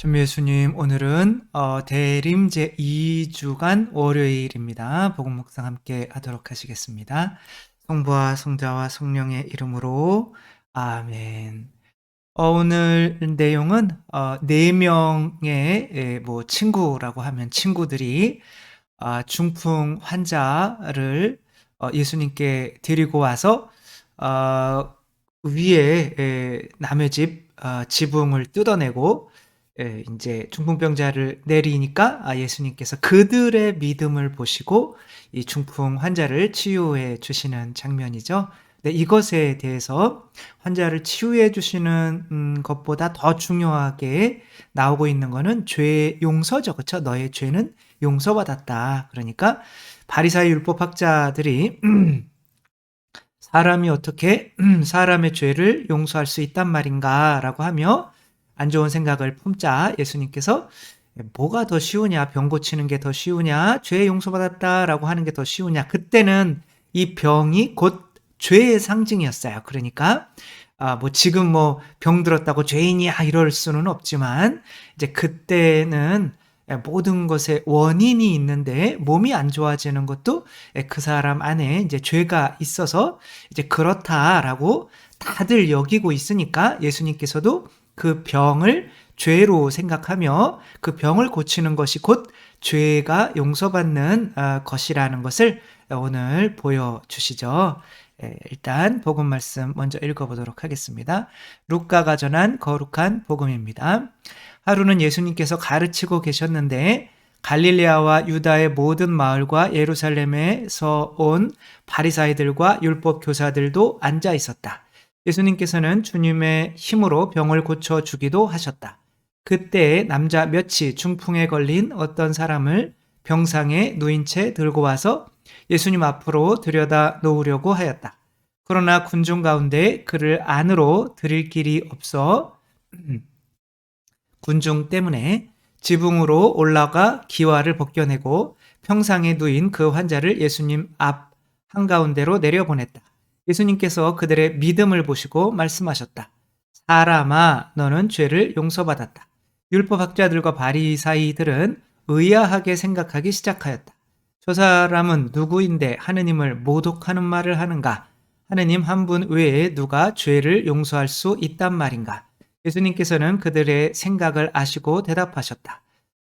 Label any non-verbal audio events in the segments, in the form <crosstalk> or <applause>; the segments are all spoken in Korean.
전미 예수님, 오늘은 어, 대림 제 2주간 월요일입니다. 복음 묵상 함께 하도록 하시겠습니다. 성부와 성자와 성령의 이름으로 아멘. 어, 오늘 내용은 어, 네 명의 예, 뭐 친구라고 하면 친구들이 어, 중풍 환자를 어, 예수님께 데리고 와서 어, 위에 예, 남의 집 어, 지붕을 뜯어내고 예, 이제 중풍병자를 내리니까 아, 예수님께서 그들의 믿음을 보시고 이 중풍 환자를 치유해 주시는 장면이죠. 네, 이것에 대해서 환자를 치유해 주시는 음, 것보다 더 중요하게 나오고 있는 것은 죄 용서죠. 그렇죠? 너의 죄는 용서받았다. 그러니까 바리사의 율법학자들이 <clears throat> 사람이 어떻게 <clears throat> 사람의 죄를 용서할 수 있단 말인가라고 하며 안 좋은 생각을 품자 예수님께서 뭐가 더 쉬우냐, 병 고치는 게 더 쉬우냐, 죄 용서받았다라고 하는 게 더 쉬우냐. 그때는 이 병이 곧 죄의 상징이었어요. 그러니까 아, 뭐 지금 뭐 병 들었다고 죄인이야 이럴 수는 없지만 이제 그때는 모든 것에 원인이 있는데 몸이 안 좋아지는 것도 그 사람 안에 이제 죄가 있어서 이제 그렇다라고 다들 여기고 있으니까 예수님께서도 그 병을 죄로 생각하며 그 병을 고치는 것이 곧 죄가 용서받는 아, 것이라는 것을 오늘 보여주시죠. 예, 일단 복음 말씀 먼저 읽어보도록 하겠습니다. 루카가 전한 거룩한 복음입니다. 하루는 예수님께서 가르치고 계셨는데 갈릴레아와 유다의 모든 마을과 예루살렘에서 온 바리사이들과 율법 교사들도 앉아 있었다. 예수님께서는 주님의 힘으로 병을 고쳐 주기도 하셨다. 그때 남자 몇이 중풍에 걸린 어떤 사람을 병상에 누인 채 들고 와서 예수님 앞으로 들여다 놓으려고 하였다. 그러나 군중 가운데 그를 안으로 들일 길이 없어 군중 때문에 지붕으로 올라가 기와를 벗겨내고 평상에 누인 그 환자를 예수님 앞 한가운데로 내려보냈다. 예수님께서 그들의 믿음을 보시고 말씀하셨다. 사람아, 너는 죄를 용서받았다. 율법학자들과 바리사이들은 의아하게 생각하기 시작하였다. 저 사람은 누구인데 하느님을 모독하는 말을 하는가? 하느님 한 분 외에 누가 죄를 용서할 수 있단 말인가? 예수님께서는 그들의 생각을 아시고 대답하셨다.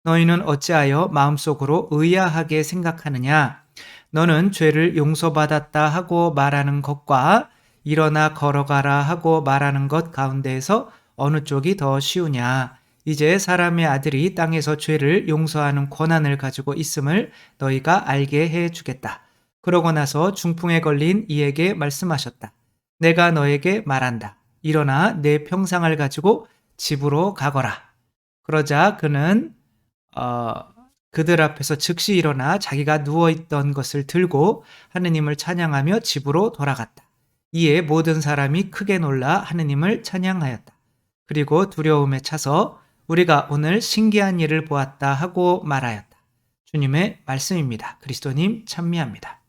너희는 어찌하여 마음속으로 의아하게 생각하느냐? 너는 죄를 용서받았다 하고 말하는 것과 일어나 걸어가라 하고 말하는 것 가운데에서 어느 쪽이 더 쉬우냐? 이제 사람의 아들이 땅에서 죄를 용서하는 권한을 가지고 있음을 너희가 알게 해 주겠다. 그러고 나서 중풍에 걸린 이에게 말씀하셨다. 내가 너에게 말한다. 일어나 내 평상을 가지고 집으로 가거라. 그러자 그는 어, 그들 앞에서 즉시 일어나 자기가 누워있던 것을 들고 하느님을 찬양하며 집으로 돌아갔다. 이에 모든 사람이 크게 놀라 하느님을 찬양하였다. 그리고 두려움에 차서 우리가 오늘 신기한 일을 보았다 하고 말하였다. 주님의 말씀입니다. 그리스도님 참미합니다.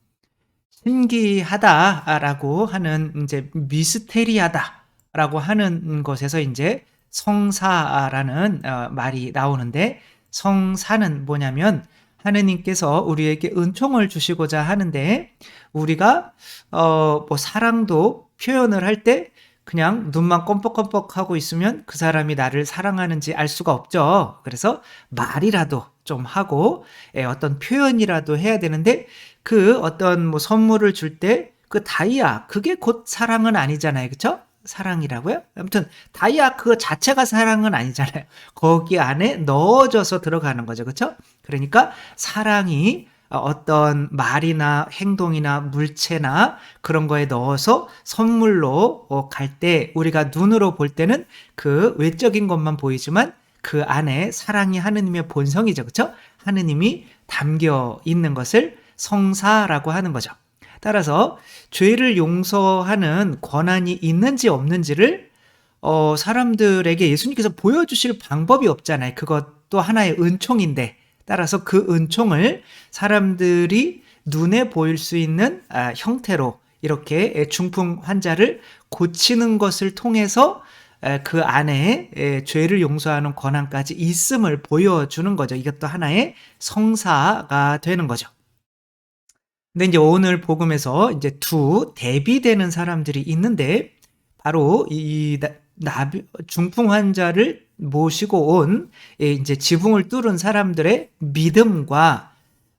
신기하다라고 하는 이제 미스테리하다라고 하는 것에서 이제 성사라는 어, 말이 나오는데 성사는 뭐냐면 하느님께서 우리에게 은총을 주시고자 하는데 우리가 어 뭐 사랑도 표현을 할 때 그냥 눈만 껌뻑껌뻑 하고 있으면 그 사람이 나를 사랑하는지 알 수가 없죠. 그래서 말이라도 좀 하고 예, 어떤 표현이라도 해야 되는데 그 어떤 뭐 선물을 줄 때 그 다이아 그게 곧 사랑은 아니잖아요. 그렇죠? 사랑이라고요? 아무튼 다이아 그 자체가 사랑은 아니잖아요. 거기 안에 넣어져서 들어가는 거죠. 그렇죠? 그러니까 사랑이 어떤 말이나 행동이나 물체나 그런 거에 넣어서 선물로 어, 갈때 우리가 눈으로 볼 때는 그 외적인 것만 보이지만 그 안에 사랑이 하느님의 본성이죠. 그렇죠? 하느님이 담겨 있는 것을 성사라고 하는 거죠. 따라서 죄를 용서하는 권한이 있는지 없는지를 어, 사람들에게 예수님께서 보여주실 방법이 없잖아요. 그것도 하나의 은총인데 따라서 그 은총을 사람들이 눈에 보일 수 있는 아, 형태로 이렇게 중풍 환자를 고치는 것을 통해서 에, 그 안에 에, 죄를 용서하는 권한까지 있음을 보여주는 거죠. 이것도 하나의 성사가 되는 거죠. 근데 이제 오늘 복음에서 이제 두 대비되는 사람들이 있는데 바로 이 나- 중풍 환자를 모시고 온 예, 이제 지붕을 뚫은 사람들의 믿음과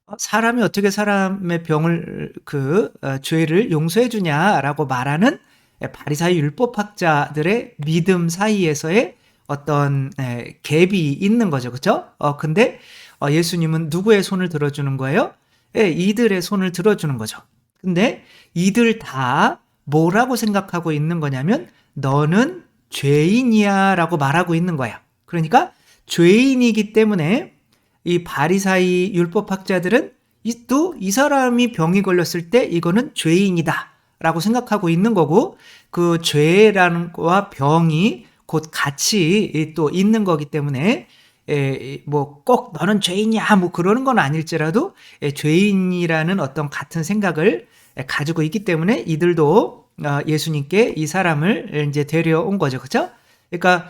어, 사람이 어떻게 사람의 병을 그 어, 죄를 용서해 주냐라고 말하는 예, 바리사이 율법학자들의 믿음 사이에서의 어떤 예, 갭이 있는 거죠, 그렇죠? 어 근데 어, 예수님은 누구의 손을 들어 주는 거예요? 예, 이들의 손을 들어주는 거죠. 근데 이들 다 뭐라고 생각하고 있는 거냐면 너는 죄인이야 라고 말하고 있는 거야. 그러니까 죄인이기 때문에 이 바리사이 율법학자들은 또 이 사람이 병이 걸렸을 때 이거는 죄인이다 라고 생각하고 있는 거고 그 죄라는 거와 병이 곧 같이 또 있는 거기 때문에 뭐 꼭 너는 죄인이야 뭐 그러는 건 아닐지라도 에, 죄인이라는 어떤 같은 생각을 에, 가지고 있기 때문에 이들도 어, 예수님께 이 사람을 이제 데려온 거죠. 그렇죠? 그러니까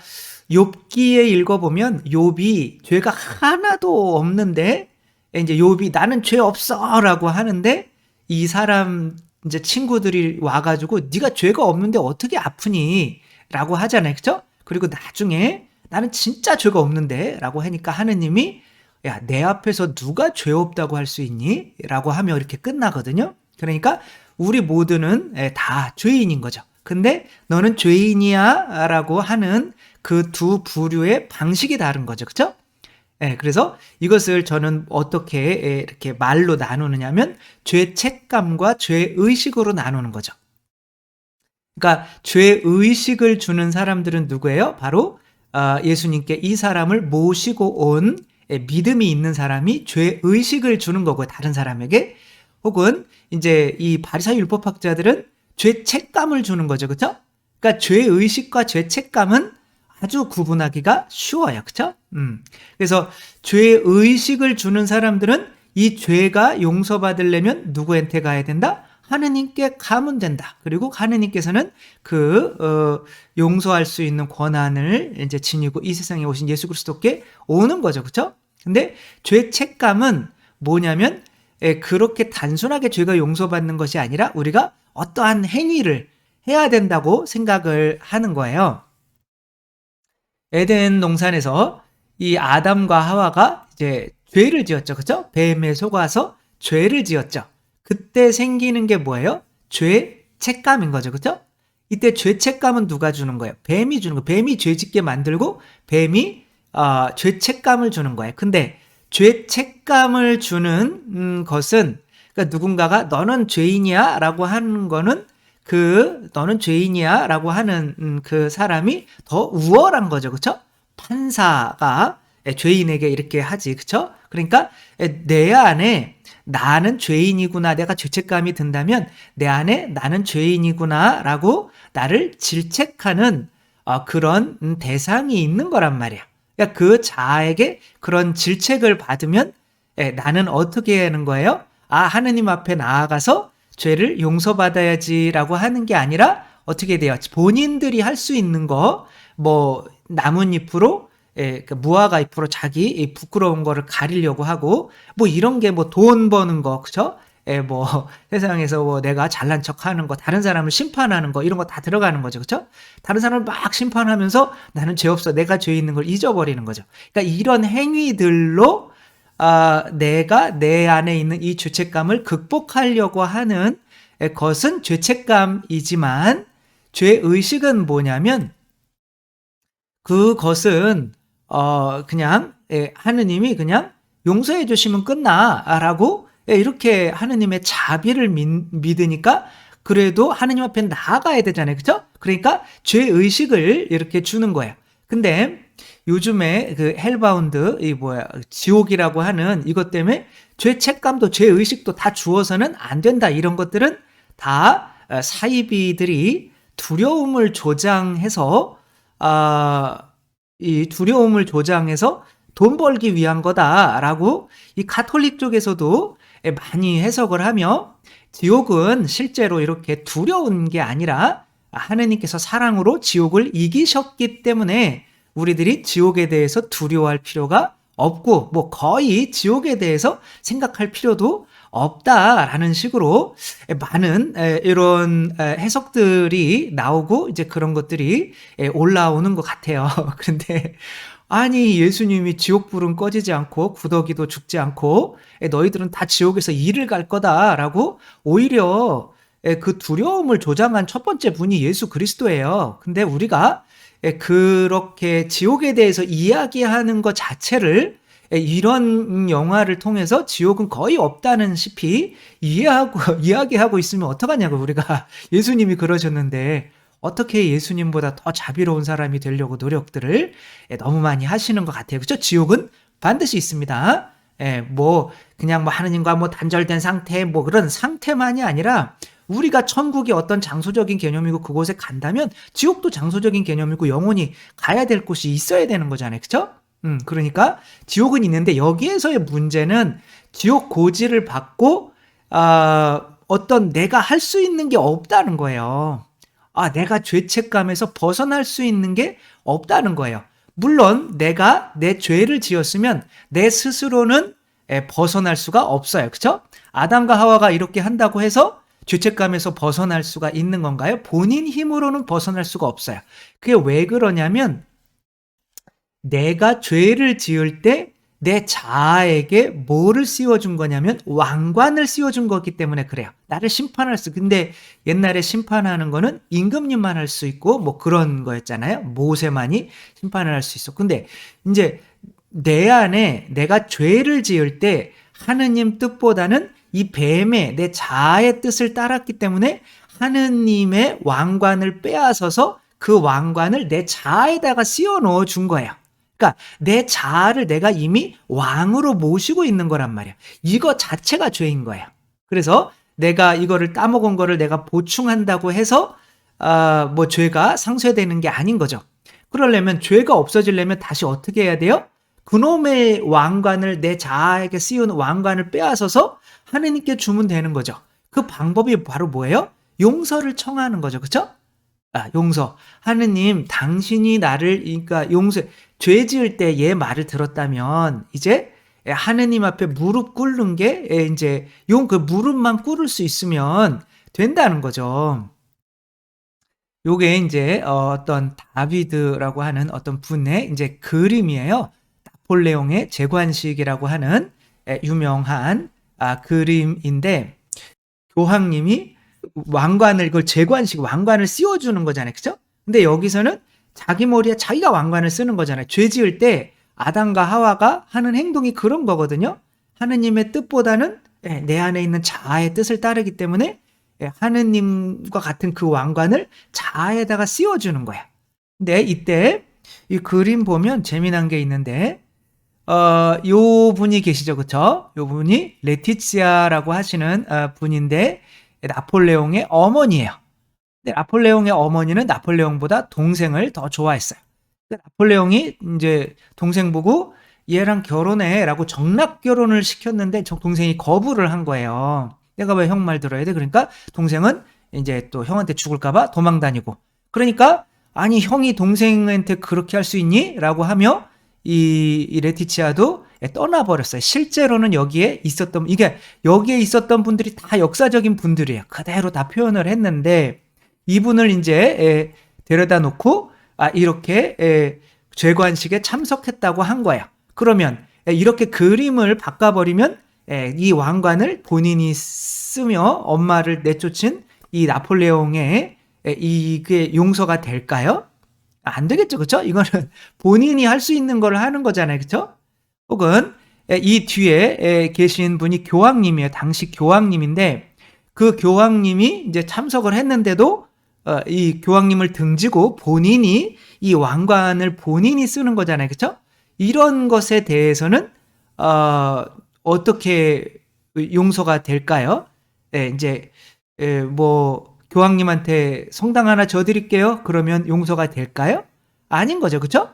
욥기에 읽어 보면 욥이 죄가 하나도 없는데 이제 욥이 나는 죄 없어라고 하는데 이 사람 이제 친구들이 와 가지고 네가 죄가 없는데 어떻게 아프니?라고 하잖아요, 그렇죠? 그리고 나중에 나는 진짜 죄가 없는데 라고 하니까 하느님이 야 내 앞에서 누가 죄 없다고 할 수 있니?라고 하며 이렇게 끝나거든요. 그러니까 우리 모두는 예, 다 죄인인 거죠. 근데 너는 죄인이야 라고 하는 그 두 부류의 방식이 다른 거죠. 그렇죠? 예, 그래서 이것을 저는 어떻게 예, 이렇게 말로 나누느냐면 죄책감과 죄의식으로 나누는 거죠. 그러니까 죄의식을 주는 사람들은 누구예요? 바로 어, 예수님께 이 사람을 모시고 온 예, 믿음이 있는 사람이 죄 의식을 주는 거고 다른 사람에게 혹은 이제 이 바리사이 율법학자들은 죄책감을 주는 거죠. 그렇죠? 그러니까 죄 의식과 죄책감은 아주 구분하기가 쉬워요. 그렇죠? 음. 그래서 죄 의식을 주는 사람들은 이 죄가 용서받으려면 누구한테 가야 된다? 하느님께 가면 된다. 그리고 하느님께서는 그 어, 용서할 수 있는 권한을 이제 지니고 이 세상에 오신 예수 그리스도께 오는 거죠. 그렇죠? 근데 죄책감은 뭐냐면 예, 그렇게 단순하게 죄가 용서받는 것이 아니라 우리가 어떠한 행위를 해야 된다고 생각을 하는 거예요. 에덴 동산에서 이 아담과 하와가 이제 죄를 지었죠. 그죠? 뱀에 속아서 죄를 지었죠. 그때 생기는 게 뭐예요? 죄책감인 거죠. 그죠? 이때 죄책감은 누가 주는 거예요? 뱀이 주는 거예요. 뱀이 죄 짓게 만들고 뱀이 어, 죄책감을 주는 거예요. 근데 죄책감을 주는 음, 것은 그러니까 누군가가 너는 죄인이야 라고 하는 거는 그 너는 죄인이야 라고 하는 음, 그 사람이 더 우월한 거죠. 그쵸? 판사가 죄인에게 이렇게 하지. 그쵸? 그러니까 내 안에 나는 죄인이구나. 내가 죄책감이 든다면 내 안에 나는 죄인이구나. 라고 나를 질책하는 어, 그런 음, 대상이 있는 거란 말이야. 그러니까 그 자에게 그런 질책을 받으면 나는 어떻게 하는 거예요? 아, 하느님 앞에 나아가서 죄를 용서받아야지라고 하는 게 아니라 어떻게 돼요? 본인들이 할 수 있는 거, 뭐, 나뭇잎으로, 예, 그 무화과 잎으로 자기 부끄러운 거를 가리려고 하고, 뭐 이런 게 뭐 돈 버는 거, 그쵸? 예, 뭐, <laughs> 세상에서 뭐 내가 잘난 척 하는 거, 다른 사람을 심판하는 거, 이런 거 다 들어가는 거죠. 그쵸? 다른 사람을 막 심판하면서 나는 죄 없어. 내가 죄 있는 걸 잊어버리는 거죠. 그러니까 이런 행위들로 아, 내가 내 안에 있는 이 죄책감을 극복하려고 하는 것은 죄책감이지만 죄 의식은 뭐냐면 그것은 어 그냥 예, 하느님이 그냥 용서해 주시면 끝나라고 예, 이렇게 하느님의 자비를 믿, 으니까 그래도 하느님 앞에 나아가야 되잖아요. 그죠? 그러니까 죄 의식을 이렇게 주는 거예요. 근데 요즘에 그 헬바운드 이 뭐야 지옥이라고 하는 이것 때문에 죄책감도 죄 의식도 다 주어서는 안 된다 이런 것들은 다 어, 사이비들이 두려움을 조장해서 아 이 두려움을 조장해서 돈 벌기 위한 거다라고 이 가톨릭 쪽에서도 많이 해석을 하며 지옥은 실제로 이렇게 두려운 게 아니라 하느님께서 사랑으로 지옥을 이기셨기 때문에 우리들이 지옥에 대해서 두려워할 필요가 없고 뭐 거의 지옥에 대해서 생각할 필요도 없다라는 식으로 많은 에, 이런 에, 해석들이 나오고 이제 그런 것들이 에, 올라오는 것 같아요. <laughs> 그런데 아니 예수님이 지옥 불은 꺼지지 않고 구더기도 죽지 않고 에, 너희들은 다 지옥에서 일을 갈 거다라고 오히려 에, 그 두려움을 조장한 첫 번째 분이 예수 그리스도예요. 근데 우리가 에, 그렇게 지옥에 대해서 이야기하는 것 자체를 에, 이런 영화를 통해서 지옥은 거의 없다는 시피 이해하고 <laughs> 이야기하고 있으면 어떡하냐고 우리가 <laughs> 예수님이 그러셨는데 어떻게 예수님보다 더 자비로운 사람이 되려고 노력들을 에, 너무 많이 하시는 것 같아요. 그렇죠? 지옥은 반드시 있습니다. 예, 뭐 그냥 뭐 하느님과 뭐 단절된 상태 뭐 그런 상태만이 아니라 우리가 천국이 어떤 장소적인 개념이고 그곳에 간다면 지옥도 장소적인 개념이고 영원히 가야 될 곳이 있어야 되는 거잖아요. 그렇죠? 음, 그러니까 지옥은 있는데 여기에서의 문제는 지옥 고지를 받고 아, 어떤 내가 할 수 있는 게 없다는 거예요. 아, 내가 죄책감에서 벗어날 수 있는 게 없다는 거예요. 물론 내가 내 죄를 지었으면 내 스스로는 에, 벗어날 수가 없어요. 그쵸? 아담과 하와가 이렇게 한다고 해서 죄책감에서 벗어날 수가 있는 건가요? 본인 힘으로는 벗어날 수가 없어요. 그게 왜 그러냐면 내가 죄를 지을 때 내 자아에게 뭐를 씌워준 거냐면 왕관을 씌워준 거기 때문에 그래요. 나를 심판할 수. 근데 옛날에 심판하는 거는 임금님만 할 수 있고 뭐 그런 거였잖아요. 모세만이 심판을 할 수 있어. 근데 이제 내 안에 내가 죄를 지을 때 하느님 뜻보다는 이 뱀의 내 자아의 뜻을 따랐기 때문에 하느님의 왕관을 빼앗아서 그 왕관을 내 자아에다가 씌워 넣어 준 거예요. 그러니까 내 자아를 내가 이미 왕으로 모시고 있는 거란 말이야. 이거 자체가 죄인 거야. 그래서 내가 이거를 따먹은 거를 내가 보충한다고 해서 어, 뭐 죄가 상쇄되는 게 아닌 거죠. 그러려면 죄가 없어지려면 다시 어떻게 해야 돼요? 그놈의 왕관을 내 자아에게 씌운 왕관을 빼앗아서 하느님께 주면 되는 거죠. 그 방법이 바로 뭐예요? 용서를 청하는 거죠. 그렇죠? 아, 용서. 하느님, 당신이 나를 그러니까 용서 죄 지을 때 얘 말을 들었다면 이제 하느님 앞에 무릎 꿇는 게 이제 용 그 무릎만 꿇을 수 있으면 된다는 거죠. 요게 이제 어떤 다비드라고 하는 어떤 분의 이제 그림이에요. 나폴레옹의 재관식이라고 하는 유명한 아, 그림인데 교황님이 왕관을 그걸 재관식 왕관을 씌워주는 거잖아요, 그죠? 근데 여기서는 자기 머리에 자기가 왕관을 쓰는 거잖아요. 죄 지을 때 아담과 하와가 하는 행동이 그런 거거든요. 하느님의 뜻보다는 예, 내 안에 있는 자아의 뜻을 따르기 때문에 예, 하느님과 같은 그 왕관을 자아에다가 씌워주는 거야. 근데 이때 이 그림 보면 재미난 게 있는데 어, 요 분이 계시죠, 그쵸? 요 분이 레티치아라고 하시는 어, 분인데 나폴레옹의 어머니예요. 근데 나폴레옹의 어머니는 나폴레옹보다 동생을 더 좋아했어요. 나폴레옹이 이제 동생 보고 얘랑 결혼해라고 정락 결혼을 시켰는데 저 동생이 거부를 한 거예요. 내가 왜 형 말 들어야 돼? 그러니까 동생은 이제 또 형한테 죽을까봐 도망 다니고. 그러니까 아니 형이 동생한테 그렇게 할 수 있니? 라고 하며 이, 이 레티치아도 떠나버렸어요. 실제로는 여기에 있었던, 이게 여기에 있었던 분들이 다 역사적인 분들이에요. 그대로 다 표현을 했는데 이분을 이제 데려다 놓고 아, 이렇게 죄관식에 참석했다고 한 거예요. 그러면 이렇게 그림을 바꿔버리면 이 왕관을 본인이 쓰며 엄마를 내쫓은 이 나폴레옹의 이게 용서가 될까요? 안 되겠죠. 그쵸? 이거는 <laughs> 본인이 할 수 있는 걸 하는 거잖아요. 그쵸? 혹은 이 뒤에 계신 분이 교황님이에요. 당시 교황님인데 그 교황님이 이제 참석을 했는데도 어, 이 교황님을 등지고 본인이 이 왕관을 본인이 쓰는 거잖아요. 그쵸? 이런 것에 대해서는 어, 어떻게 용서가 될까요? 네, 이제 뭐 교황님한테 성당 하나 져드릴게요. 그러면 용서가 될까요? 아닌 거죠. 그쵸?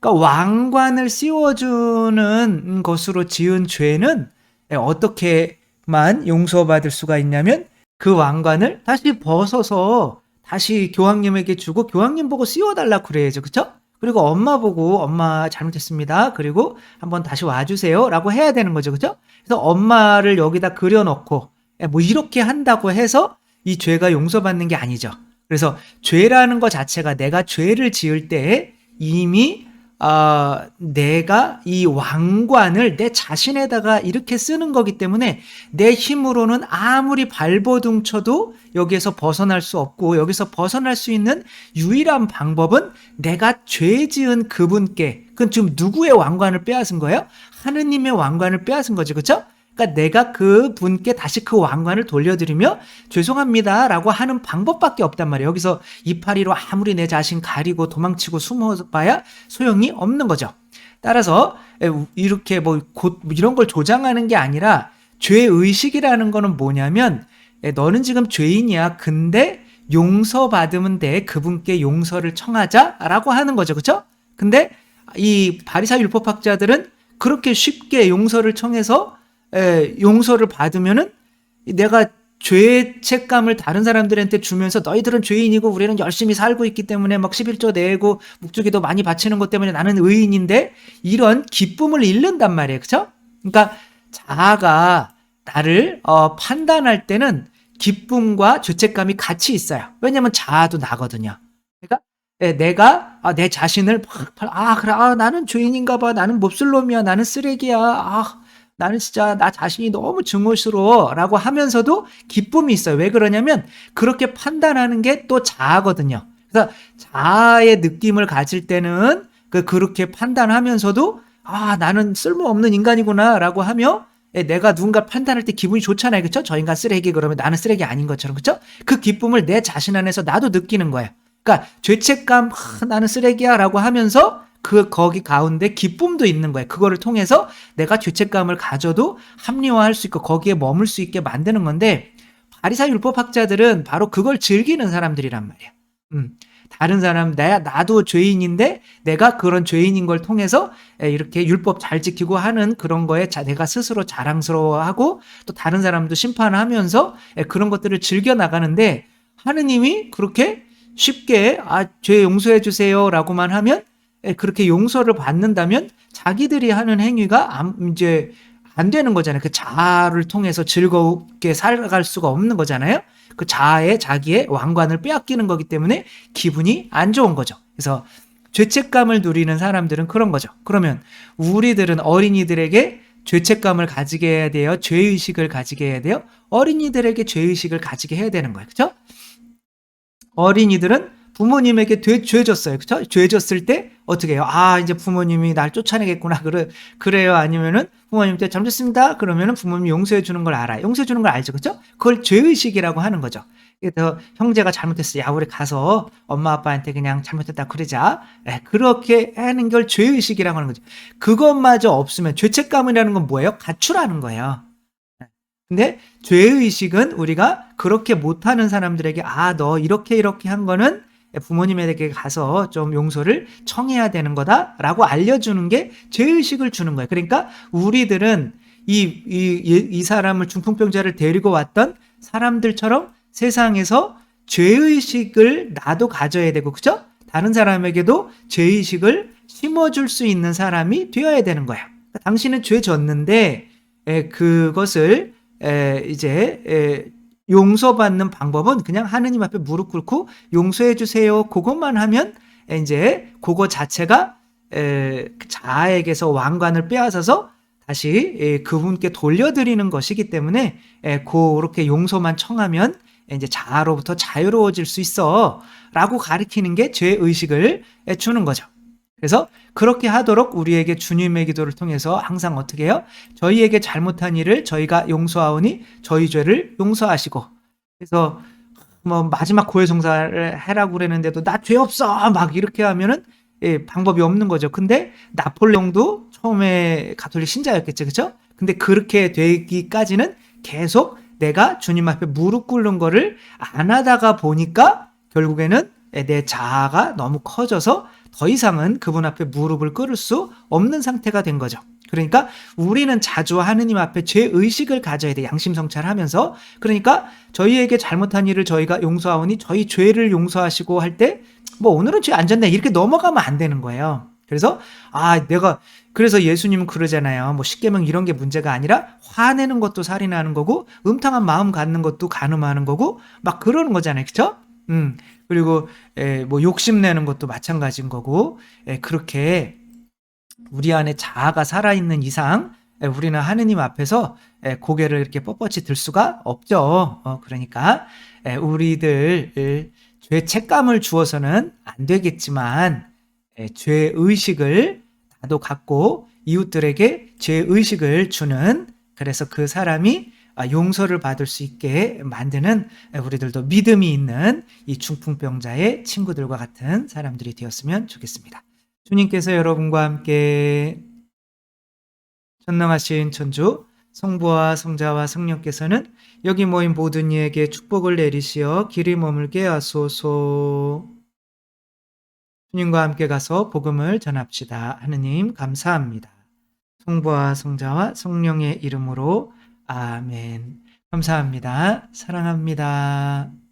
그러니까 왕관을 씌워 주는 것으로 지은 죄는 어떻게만 용서받을 수가 있냐면 그 왕관을 다시 벗어서 다시 교황님에게 주고 교황님 보고 씌워달라 그래야죠. 그쵸? 그리고 엄마 보고 엄마 잘못했습니다. 그리고 한번 다시 와주세요. 라고 해야 되는 거죠. 그죠? 그래서 엄마를 여기다 그려놓고 예, 뭐 이렇게 한다고 해서 이 죄가 용서받는 게 아니죠. 그래서 죄라는 것 자체가 내가 죄를 지을 때 이미 어, 내가 이 왕관을 내 자신에다가 이렇게 쓰는 거기 때문에 내 힘으로는 아무리 발버둥 쳐도 여기에서 벗어날 수 없고 여기서 벗어날 수 있는 유일한 방법은 내가 죄 지은 그분께 그건 지금 누구의 왕관을 빼앗은 거예요? 하느님의 왕관을 빼앗은 거죠. 그렇죠? 그러니까 내가 그 분께 다시 그 왕관을 돌려드리며 죄송합니다라고 하는 방법밖에 없단 말이에요. 여기서 이파리로 아무리 내 자신 가리고 도망치고 숨어봐야 소용이 없는 거죠. 따라서 이렇게 뭐 곧 이런 걸 조장하는 게 아니라 죄 의식이라는 거는 뭐냐면 너는 지금 죄인이야. 근데 용서받으면 돼. 그분께 용서를 청하자라고 하는 거죠. 그렇죠? 근데 이 바리사 율법학자들은 그렇게 쉽게 용서를 청해서 에, 용서를 받으면은 내가 죄책감을 다른 사람들한테 주면서 너희들은 죄인이고 우리는 열심히 살고 있기 때문에 막 11조 내고 묵주기도 많이 바치는 것 때문에 나는 의인인데 이런 기쁨을 잃는단 말이에요. 그쵸? 그러니까 자아가 나를 어, 판단할 때는 기쁨과 죄책감이 같이 있어요. 왜냐면 자아도 나거든요. 그러니까 예, 내가 아, 내 자신을 아 그래 아, 나는 죄인인가 봐 나는 몹쓸 놈이야 나는 쓰레기야 아 나는 진짜 나 자신이 너무 증오스러워 라고 하면서도 기쁨이 있어요. 왜 그러냐면 그렇게 판단하는 게 또 자아거든요. 그래서 자아의 느낌을 가질 때는 그 그렇게 판단하면서도 아, 나는 쓸모없는 인간이구나 라고 하며 예, 내가 누군가 판단할 때 기분이 좋잖아요. 그쵸? 저 인간 쓰레기 그러면 나는 쓰레기 아닌 것처럼. 그쵸? 그 기쁨을 내 자신 안에서 나도 느끼는 거예요. 그러니까 죄책감, 아, 나는 쓰레기야 라고 하면서 그 거기 가운데 기쁨도 있는 거예요. 그거를 통해서 내가 죄책감을 가져도 합리화할 수 있고 거기에 머물 수 있게 만드는 건데 바리사 율법학자들은 바로 그걸 즐기는 사람들이란 말이야. 음. 다른 사람, 내, 나도 죄인인데 내가 그런 죄인인 걸 통해서 이렇게 율법 잘 지키고 하는 그런 거에 내가 스스로 자랑스러워하고 또 다른 사람도 심판하면서 그런 것들을 즐겨 나가는데 하느님이 그렇게 쉽게 아, 죄 용서해 주세요라고만 하면 예, 그렇게 용서를 받는다면 자기들이 하는 행위가 이제 안 되는 거잖아요. 그 자아를 통해서 즐겁게 살아갈 수가 없는 거잖아요. 그 자아의 자기의 왕관을 빼앗기는 거기 때문에 기분이 안 좋은 거죠. 그래서 죄책감을 누리는 사람들은 그런 거죠. 그러면 우리들은 어린이들에게 죄책감을 가지게 해야 돼요. 죄의식을 가지게 해야 돼요. 어린이들에게 죄의식을 가지게 해야 되는 거예요. 그죠? 어린이들은 부모님에게 죄, 죄 졌어요. 그쵸? 죄 졌을 때 어떻게 해요? 아, 이제 부모님이 날 쫓아내겠구나. 그래, 그래요. 아니면은 부모님한테 잘못했습니다. 그러면은 부모님이 용서해 주는 걸 알아요. 용서해 주는 걸 알죠. 그쵸? 그걸 죄의식이라고 하는 거죠. 그래서 형제가 잘못했어. 야, 우리 가서 엄마 아빠한테 그냥 잘못했다 그러자. 네, 그렇게 하는 걸 죄의식이라고 하는 거죠. 그것마저 없으면 죄책감이라는 건 뭐예요? 가출하는 거예요. 네. 근데 죄의식은 우리가 그렇게 못하는 사람들에게 아, 너 이렇게 이렇게 한 거는 부모님에게 가서 좀 용서를 청해야 되는 거다라고 알려주는 게 죄의식을 주는 거예요. 그러니까 우리들은 이, 이, 이 사람을 중풍병자를 데리고 왔던 사람들처럼 세상에서 죄의식을 나도 가져야 되고, 그죠? 다른 사람에게도 죄의식을 심어줄 수 있는 사람이 되어야 되는 거야. 그러니까 당신은 죄 졌는데, 에, 그것을 에, 이제 에, 용서받는 방법은 그냥 하느님 앞에 무릎 꿇고 용서해 주세요. 그것만 하면 이제 그거 자체가 자아에게서 왕관을 빼앗아서 다시 그분께 돌려드리는 것이기 때문에 그렇게 용서만 청하면 이제 자아로부터 자유로워질 수 있어 라고 가리키는 게 죄 의식을 주는 거죠. 그래서 그렇게 하도록 우리에게 주님의 기도를 통해서 항상 어떻게 해요? 저희에게 잘못한 일을 저희가 용서하오니 저희 죄를 용서하시고 그래서 뭐 마지막 고해성사를 해라고 그랬는데도 나 죄 없어 막 이렇게 하면은 예, 방법이 없는 거죠. 근데 나폴레옹도 처음에 가톨릭 신자였겠죠, 그렇죠? 근데 그렇게 되기까지는 계속 내가 주님 앞에 무릎 꿇는 거를 안 하다가 보니까 결국에는 내 자아가 너무 커져서 더 이상은 그분 앞에 무릎을 꿇을 수 없는 상태가 된 거죠. 그러니까 우리는 자주 하느님 앞에 죄 의식을 가져야 돼. 양심 성찰하면서. 그러니까 저희에게 잘못한 일을 저희가 용서하오니 저희 죄를 용서하시고 할 때 뭐 오늘은 죄 안 졌네 이렇게 넘어가면 안 되는 거예요. 그래서 아 내가 그래서 예수님은 그러잖아요. 뭐 십계명 이런 게 문제가 아니라 화내는 것도 살인하는 거고 음탕한 마음 갖는 것도 간음하는 거고 막 그러는 거잖아요. 그렇죠? 음. 그리고 에, 뭐 욕심내는 것도 마찬가지인 거고 에, 그렇게 우리 안에 자아가 살아있는 이상 에, 우리는 하느님 앞에서 에, 고개를 이렇게 뻣뻣이 들 수가 없죠. 어, 그러니까 에, 우리들 죄 책감을 주어서는 안 되겠지만 에, 죄 의식을 나도 갖고 이웃들에게 죄 의식을 주는 그래서 그 사람이 아, 용서를 받을 수 있게 만드는 우리들도 믿음이 있는 이 중풍병자의 친구들과 같은 사람들이 되었으면 좋겠습니다. 주님께서 여러분과 함께 전능하신 천주 성부와 성자와 성령께서는 여기 모인 모든 이에게 축복을 내리시어 길이 머물게 하소서. 주님과 함께 가서 복음을 전합시다. 하느님 감사합니다. 성부와 성자와 성령의 이름으로 아멘. 감사합니다. 사랑합니다.